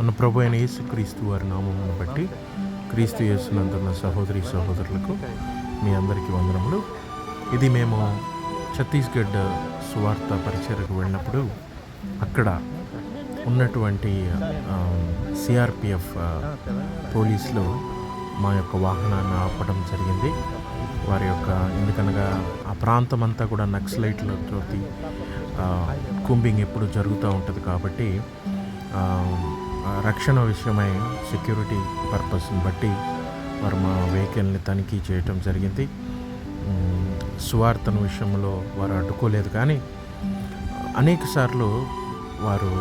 మన ప్రభు అయిన యేసుక్రీస్తు వారి నామమును బట్టి క్రీస్తు యేసునందున్న సహోదరి సహోదరులకు మీ అందరికీ వందనములు. ఇది మేము ఛత్తీస్గఢ్ సువార్త పరిచయకు వెళ్ళినప్పుడు అక్కడ ఉన్నటువంటి సిఆర్పిఎఫ్ పోలీసులు మా యొక్క వాహనాన్ని ఆపడం జరిగింది. వారి యొక్క ఎందుకనగా ఆ ప్రాంతం అంతా కూడా నక్సలైట్లతో కుంబింగ్ ఎప్పుడు జరుగుతూ ఉంటుంది కాబట్టి రక్షణ విషయమై సెక్యూరిటీ పర్పస్ని బట్టి వారు మా వెహికల్ని తనిఖీ చేయటం జరిగింది. సువార్తన విషయంలో వారు అడ్డుకోలేదు కానీ అనేక సార్లు వారు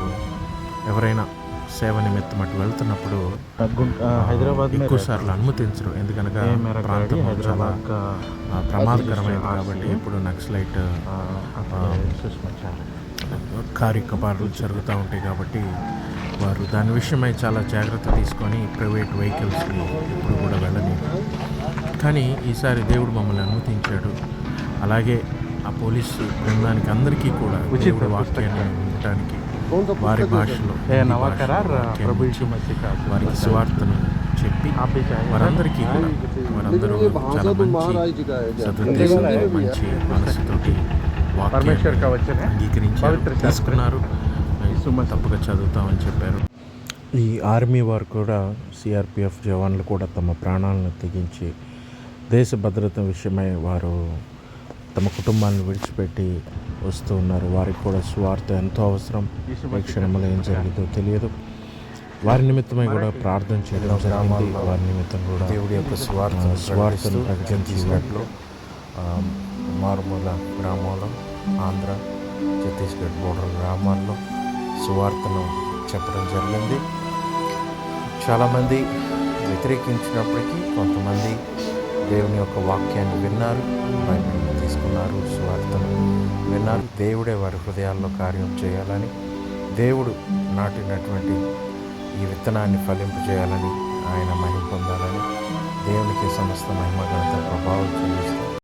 ఎవరైనా సేవ నిమిత్తం అటు వెళ్తున్నప్పుడు హైదరాబాద్ ఎక్కువ సార్లు అనుమతించరు. ఎందుకనగా ప్రాంతం చాలా ప్రమాదకరమైనది కాబట్టి ఇప్పుడు నక్సలైట్ కార్యకలాపాలు జరుగుతూ ఉంటాయి కాబట్టి వారు దాని విషయమై చాలా జాగ్రత్త తీసుకొని ప్రైవేట్ వెహికల్స్కి ఎప్పుడు కూడా వెళ్ళలేదు. కానీ ఈసారి దేవుడు మమ్మల్ని అనుమతించాడు. అలాగే ఆ పోలీసు బృందానికి అందరికీ కూడా దేవుడు వాక్యాన్ని ఉండటానికి వారి భాషలో వారికి సువార్తను చెప్పి వారందరికీ వారందరూ చాలా మంచి సదుద్దేశంతో మంచి మనసుతో అంగీకరించారు. తీసుకున్నారు. తీసుకున్నారు తప్పక చదువుతామని చెప్పారు. ఈ ఆర్మీ వారు కూడా సిఆర్పిఎఫ్ జవాన్లు కూడా తమ ప్రాణాలను తెగించి దేశ భద్రత విషయమై వారు తమ కుటుంబాలను విడిచిపెట్టి వస్తూ ఉన్నారు. వారికి కూడా స్వార్థ ఎంతో అవసరం. క్షణంలో ఏం జరిగిందో తెలియదు. వారి నిమిత్తమై కూడా ప్రార్థన చేయడం జరిగింది. వారి నిమిత్తం కూడా దేవుడి యొక్క స్వార్థ స్వార్థను ప్రకటించినట్లు మారుమూల గ్రామంలో ఆంధ్ర ఛత్తీస్గఢ్ బోర్డర్ గ్రామాల్లో సువార్తను చెప్పడం జరిగింది. చాలామంది వ్యతిరేకించినప్పటికీ కొంతమంది దేవుని యొక్క వాక్యాన్ని విన్నారు బైబిల్ని తీసుకున్నారు సువార్తను విన్నారు. దేవుడే వారి హృదయాల్లో కార్యం చేయాలని దేవుడు నాటినటువంటి ఈ విత్తనాన్ని ఫలింపు చేయాలని ఆయన మహిమ పొందాలని దేవునికి సమస్త మహిమ ఘనత ప్రభావం చెల్లిస్తూ